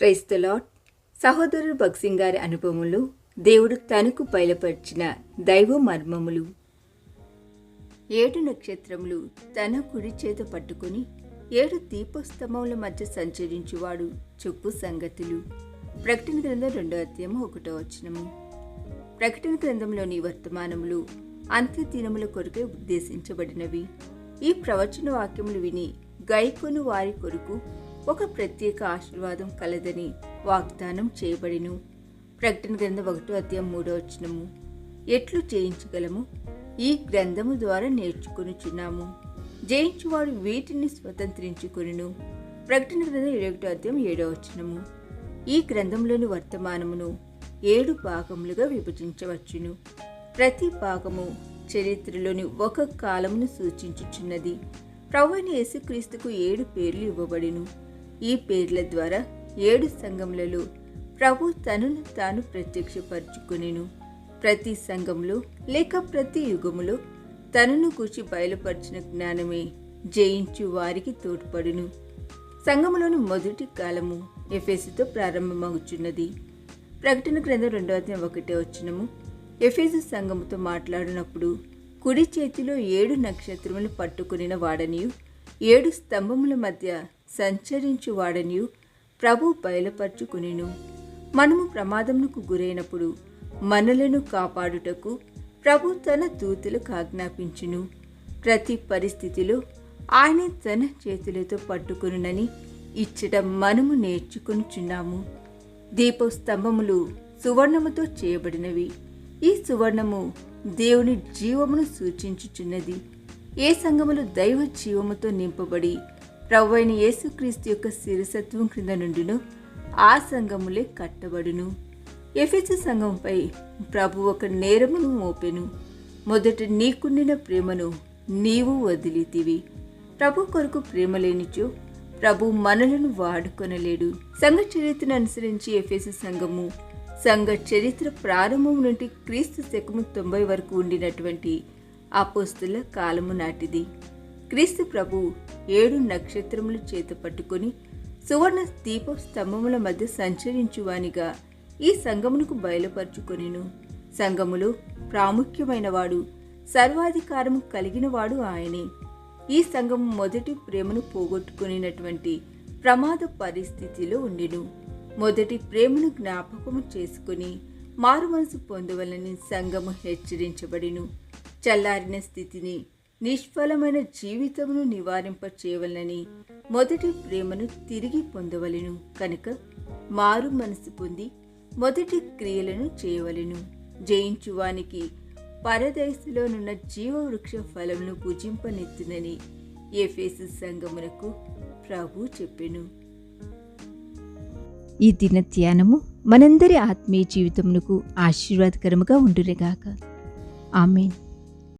క్రైస్తలాట్ సహోదరుడు భక్సింగ్ గారి అనుభవంలో దేవుడు తనకు బయలుపరిచిన దైవ మర్మములు. ఏడు నక్షత్రములు తన కుడి చేత పట్టుకుని ఏడు దీపస్తంభముల మధ్య సంచరించువాడు చెప్పు సంగతులు. ప్రకటన గ్రంథం రెండో అధ్యాయం ఒకటో వచనము. ప్రకటన గ్రంథంలోని వర్తమానములు అంత్య దినముల కొరకే ఉద్దేశించబడినవి. ఈ ప్రవచన వాక్యములు విని గైకొను వారి కొరకు ఒక ప్రత్యేక ఆశీర్వాదం కలదని వాగ్దానం చేయబడిను. ప్రకటన గ్రంథం ఒకటో అధ్యాయం మూడో వచనము. ఎట్లు జయించగలము? ఈ గ్రంథము ద్వారా నేర్చుకొనుచున్నాము. జయించువాడు వీటిని స్వతంత్రించుకొనును. ప్రకటన గ్రంథం ఇరవై ఒకటో అధ్యాయం ఏడో వచనము. ఈ గ్రంథంలోని వర్తమానమును ఏడు భాగములుగా విభజించవచ్చును. ప్రతి భాగము చరిత్రలోని ఒక కాలమును సూచించుచున్నది. ప్రవణ యేసుక్రీస్తుకు ఏడు పేర్లు ఇవ్వబడిను. ఈ పేర్ల ద్వారా ఏడు సంఘములలో ప్రభు తనను తాను ప్రత్యక్షపరచుకొనెను. ప్రతి సంఘంలో లేక ప్రతి యుగములో తనను కూర్చి బయలుపరిచిన జ్ఞానమే జయించు వారికి తోడ్పడును. సంఘములోని మొదటి కాలము ఎఫేసుతో ప్రారంభమవుచున్నది ప్రకటన గ్రంథం రెండవ అధ్యాయం ఒకటే వచ్చినము ఎఫేసు సంఘముతో మాట్లాడినప్పుడు కుడి చేతిలో ఏడు నక్షత్రములు పట్టుకునిన వాడనియు ఏడు స్తంభముల మధ్య సంచరించు వాడనియు ప్రభు బయలుపరుచుకునిను. మనము ప్రమాదమునకు గురైనప్పుడు మనలను కాపాడుటకు ప్రభు తన దూతలకు ఆజ్ఞాపించును. ప్రతి పరిస్థితిలో ఆయన తన చేతులతో పట్టుకునునని ఇచ్చట మనము నేర్చుకొనుచున్నాము. దీపస్తంభములు సువర్ణముతో చేయబడినవి. ఈ సువర్ణము దేవుని జీవమును సూచించుచున్నది. ఏ సంఘములు దైవ జీవముతో నింపబడి ప్రభు అయిన యేసుక్రీస్తు యొక్క శిరసత్వం క్రింద నుండిను ఆ సంఘములే కట్టబడును. ఎఫెసు సంఘంపై ప్రభు ఒక నేరమును మోపెను. మొదట నీకుండిన ప్రేమను నీవు వదిలితివి. ప్రభు కొరకు ప్రేమ లేనిచో ప్రభు మనలను వాడుకొనలేడు. సంఘ చరిత్రను అనుసరించి ఎఫెసు సంఘము సంఘ చరిత్ర ప్రారంభం నుండి క్రీస్తు శకము తొంభై వరకు ఉండినటువంటి అపోస్తుల కాలము నాటిది. క్రీస్తు ప్రభు ఏడు నక్షత్రములు చేత పట్టుకొని సువర్ణ దీప స్తంభముల మధ్య సంచరించువానిగా ఈ సంగమునకు బయలుపరుచుకొనిను. సంఘములో ప్రాముఖ్యమైనవాడు సర్వాధికారము కలిగినవాడు ఆయనే. ఈ సంఘం మొదటి ప్రేమను పోగొట్టుకునినటువంటి ప్రమాద పరిస్థితిలో ఉండిను. మొదటి ప్రేమను జ్ఞాపకము చేసుకుని మారు మనసు పొందవలని సంఘము హెచ్చరించబడిను. చల్లారిన స్థితిని నిష్ఫలమైన జీవితమును నివారింప చేయవలనని మొదటి ప్రేమను తిరిగి పొందవలెను. కనుక మారు మనసు పొంది మొదటి క్రియలను చేయవలెను. జయించువానికి పరదేశంలోనున్న జీవవృక్ష ఫలమును పూజింపనెత్తునని ఏఫేసు సంగమునకు ప్రభు చెప్పెను. ఈ దిన ధ్యానము మనందరి ఆత్మీయ జీవితమునకు ఆశీర్వాదకరముగా ఉండురేగాక ఆమెన్.